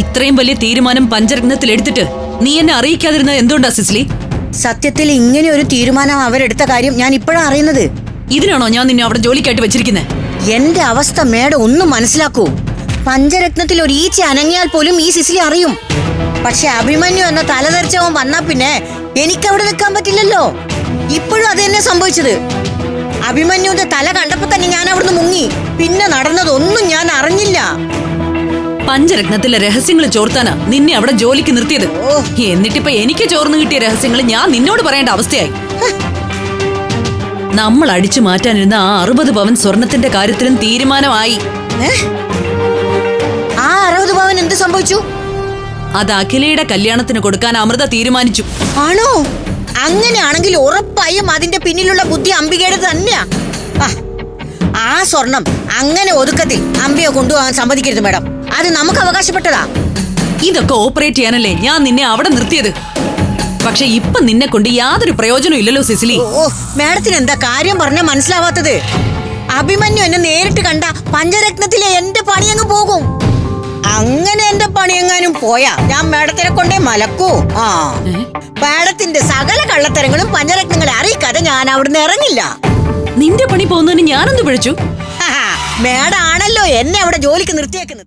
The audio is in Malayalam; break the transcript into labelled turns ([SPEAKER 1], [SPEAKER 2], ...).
[SPEAKER 1] ഇത്രയും വലിയ തീരുമാനം പഞ്ചരത്നത്തിൽ എടുത്തിട്ട് നീ എന്നെ അറിയിക്കാതിരുന്നത് എന്തുകൊണ്ടാ സിസ്ലി?
[SPEAKER 2] സത്യത്തിൽ ഇങ്ങനെ ഒരു തീരുമാനം അവരെടുത്ത കാര്യം ഞാൻ ഇപ്പോഴാണ് അറിയുന്നത്.
[SPEAKER 1] ഇതിനാണോ ഞാൻ നിന്നെ അവിടെ ജോലിക്കായിട്ട് വെച്ചിരിക്കുന്നത്
[SPEAKER 2] എന്റെ അവസ്ഥ മേഡം ഒന്നും മനസ്സിലാക്കൂ. പഞ്ചരത്നത്തിൽ ഒരു ഈച്ച അനങ്ങിയാൽ പോലും ഈ സിസിലി അറിയും. പക്ഷെ അഭിമന്യു എന്ന തലതെറിച്ചവൻ വന്നാ പിന്നെ എനിക്ക് അവിടെ നിൽക്കാൻ പറ്റില്ലല്ലോ. ഇപ്പോഴും അത് തന്നെ സംഭവിച്ചത്. അഭിമന്യുവിന്റെ തല കണ്ടപ്പോ തന്നെ ഞാൻ അവിടുന്ന് മുങ്ങി. പിന്നെ നടന്നതൊന്നും ഞാൻ അറിഞ്ഞില്ല.
[SPEAKER 1] പഞ്ചരത്നത്തിലെ രഹസ്യങ്ങൾ ചോർത്താനാ നിന്നെ അവിടെ ജോലിക്ക് നിർത്തിയത്. എന്നിട്ടിപ്പോ എനിക്ക് ചോർന്നു കിട്ടിയ രഹസ്യങ്ങൾ ഞാൻ നിന്നോട് പറയേണ്ട അവസ്ഥയായി. നമ്മൾ അടിച്ചു മാറ്റാനിരുന്ന ആ അറുപത് പവൻ സ്വർണത്തിന്റെ കാര്യത്തിലും തീരുമാനമായി.
[SPEAKER 2] ആ അറുപത് പവൻ എന്ത് സംഭവിച്ചു?
[SPEAKER 1] അത് അഖിലയുടെ കല്യാണത്തിന് കൊടുക്കാൻ അമൃത തീരുമാനിച്ചു.
[SPEAKER 2] ആണോ? അങ്ങനെയാണെങ്കിൽ ഉറപ്പായും അതിന്റെ പിന്നിലുള്ള ബുദ്ധി അംബികയുടെ തന്നെയാ. ആ, സ്വർണം അങ്ങനെ ഒതുക്കത്തിൽ അമ്പയെ കൊണ്ടുപോകാൻ സമ്മതിക്കരുത് മേഡം. അത് നമുക്ക് അവകാശപ്പെട്ടതാ.
[SPEAKER 1] ഇതൊക്കെ ഓപ്പറേറ്റ് ചെയ്യാനല്ലേ ഞാൻ നിന്നെ അവിടെ നിർത്തിയത്? പക്ഷെ ഇപ്പൊ നിന്നെ കൊണ്ട് യാതൊരു പ്രയോജനം ഇല്ലല്ലോ സിസിലി.
[SPEAKER 2] ഓ മേഡത്തിന് എന്താ കാര്യം പറഞ്ഞ മനസ്സിലാവാത്തത്? അഭിമന്യു എന്നെ നേരിട്ട് കണ്ട പഞ്ചരത്നത്തിലെ എന്റെ പണി അങ്ങ് പോകും. അങ്ങനെ എന്റെ പണിയെങ്ങാനും പോയാ ഞാൻ മേഡത്തിനെ കൊണ്ടേ മലക്കൂ. ആ മേഡത്തിന്റെ സകല കള്ളത്തരങ്ങളും പഞ്ചരത്നങ്ങളെ അറിയിക്കാതെ ഞാൻ അവിടുന്ന് ഇറങ്ങില്ല.
[SPEAKER 1] നിന്റെ പണി പോകുന്നതിന് ഞാനെന്ത് പിഴച്ചു?
[SPEAKER 2] മേഡാണല്ലോ എന്നെ അവിടെ ജോലിക്ക് നിർത്തിയേക്കുന്നത്.